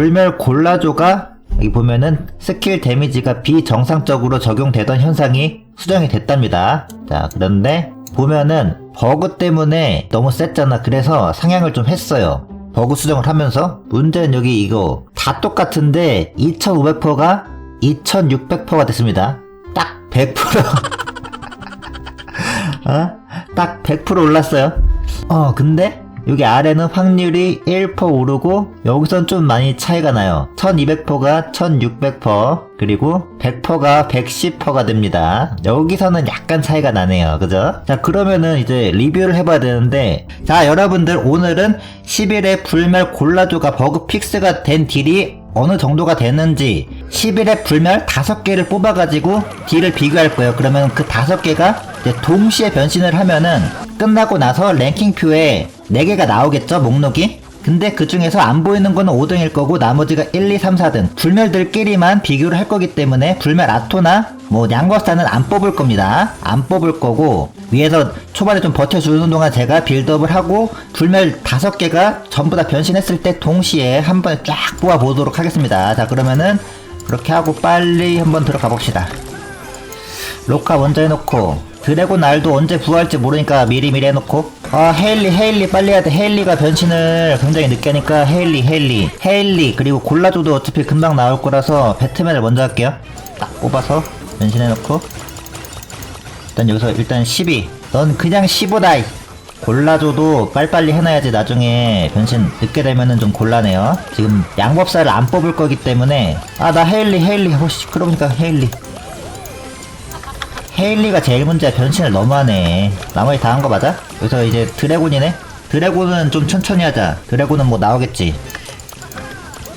불멸 골라조가 여기 보면은 스킬 데미지가 비정상적으로 적용되던 현상이 수정이 됐답니다. 자, 그런데 보면은 버그 때문에 너무 셌잖아. 그래서 상향을 좀 했어요. 버그 수정을 하면서 문제는 여기 이거 다 똑같은데 2500%가 2600%가 됐습니다. 딱 100%. 어? 딱 100% 올랐어요. 어, 근데 여기 아래는 확률이 1% 오르고 여기선 좀 많이 차이가 나요. 1200%가 1600% 그리고 100%가 110%가 됩니다. 여기서는 약간 차이가 나네요. 그죠? 자, 그러면은 이제 리뷰를 해봐야 되는데 자, 여러분들 오늘은 10일에 불멸 골라조가 버그 픽스가 된 딜이 어느 정도가 되는지 10일에 불멸 5개를 뽑아가지고 딜을 비교할 거예요. 그러면 그 5개가 이제 동시에 변신을 하면은 끝나고 나서 랭킹표에 4개가 나오겠죠, 목록이? 근데 그 중에서 안 보이는 거는 5등일 거고 나머지가 1, 2, 3, 4등 불멸들끼리만 비교를 할 거기 때문에 불멸 아토나 뭐 양거스타는 안 뽑을 겁니다. 안 뽑을 거고 위에서 초반에 좀 버텨주는 동안 제가 빌드업을 하고 불멸 5개가 전부 다 변신했을 때 동시에 한 번에 쫙 뽑아 보도록 하겠습니다. 자 그러면은 그렇게 하고 빨리 한번 들어가 봅시다. 로카 먼저 해놓고 드래곤 알도 언제 부활할지 모르니까 미리미리 해놓고. 아 헤일리 헤일리 빨리 해야 돼. 헤일리가 변신을 굉장히 늦게 하니까 헤일리 헤일리 헤일리. 그리고 골라줘도 어차피 금방 나올 거라서 배트맨을 먼저 할게요. 딱 뽑아서 변신해놓고. 일단 여기서 일단 12 넌 그냥 15다 골라줘도 빨리빨리 해놔야지 나중에 변신 늦게 되면은 좀 곤란해요. 지금 양법사를 안 뽑을 거기 때문에. 아 나 헤일리 헤일리. 호씨 그러니까 헤일리 헤일리가 제일 문제야 변신을 너무하네 나머지 다 한 거 맞아? 여기서 이제 드래곤이네? 드래곤은 좀 천천히 하자 드래곤은 뭐 나오겠지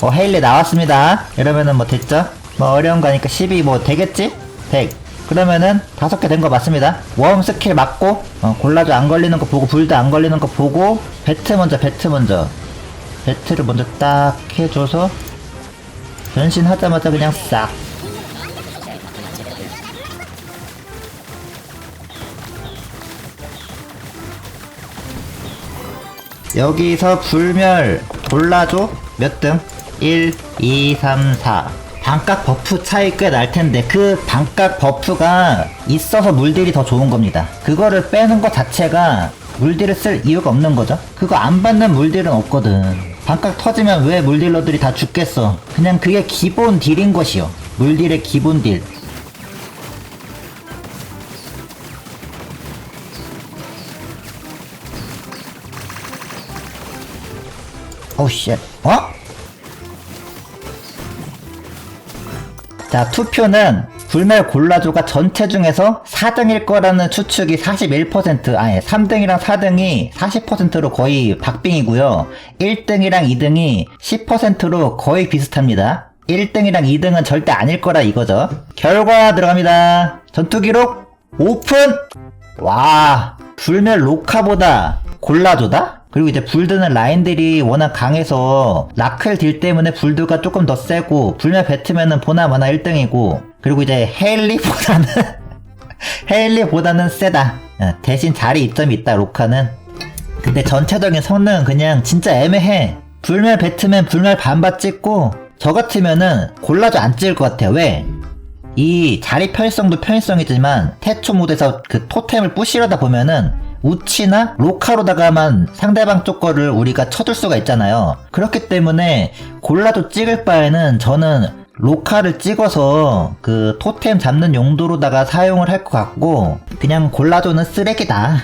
어 헤일리 나왔습니다 이러면은 뭐 됐죠? 뭐 어려운 거 아니까 12 뭐 되겠지? 100 그러면은 다섯 개 된 거 맞습니다 웜 스킬 맞고 어, 골라줘 안 걸리는 거 보고 불도 안 걸리는 거 보고 배트 먼저 배트 먼저 배트를 먼저 딱 해줘서 변신하자마자 그냥 싹 여기서 불멸 골라줘? 몇 등? 1, 2, 3, 4 반각 버프 차이 꽤 날 텐데 그 반각 버프가 있어서 물딜이 더 좋은 겁니다. 그거를 빼는 것 자체가 물딜을 쓸 이유가 없는 거죠. 그거 안 받는 물딜은 없거든. 반각 터지면 왜 물딜러들이 다 죽겠어? 그냥 그게 기본 딜인 것이요. 물딜의 기본 딜 오우 쉣 어? 자 투표는 불멸 골라조가 전체 중에서 4등일 거라는 추측이 41% 아니 3등이랑 4등이 40%로 거의 박빙이고요. 1등이랑 2등이 10%로 거의 비슷합니다. 1등이랑 2등은 절대 아닐 거라 이거죠. 결과 들어갑니다. 전투 기록 오픈! 와 불멸 로카보다 골라조다? 그리고 이제 불드는 라인들이 워낙 강해서 라클 딜 때문에 불드가 조금 더 세고 불멸 배트면은 보나마나 1등이고 그리고 이제 헤일리보다는 헤일리보다는 세다. 어, 대신 자리 이점이 있다 로카는. 근데 전체적인 성능은 그냥 진짜 애매해. 불멸 배트면 불멸 반바 찍고 저 같으면은 골라줘 안 찍을 것 같아요. 왜? 이 자리 편의성도 편의성이지만 태초 모드에서 그 토템을 부시려다 보면은 우치나 로카로다가만 상대방 쪽 거를 우리가 쳐줄 수가 있잖아요. 그렇기 때문에 골라도 찍을 바에는 저는 로카를 찍어서 그 토템 잡는 용도로다가 사용을 할 것 같고 그냥 골라줘는 쓰레기다.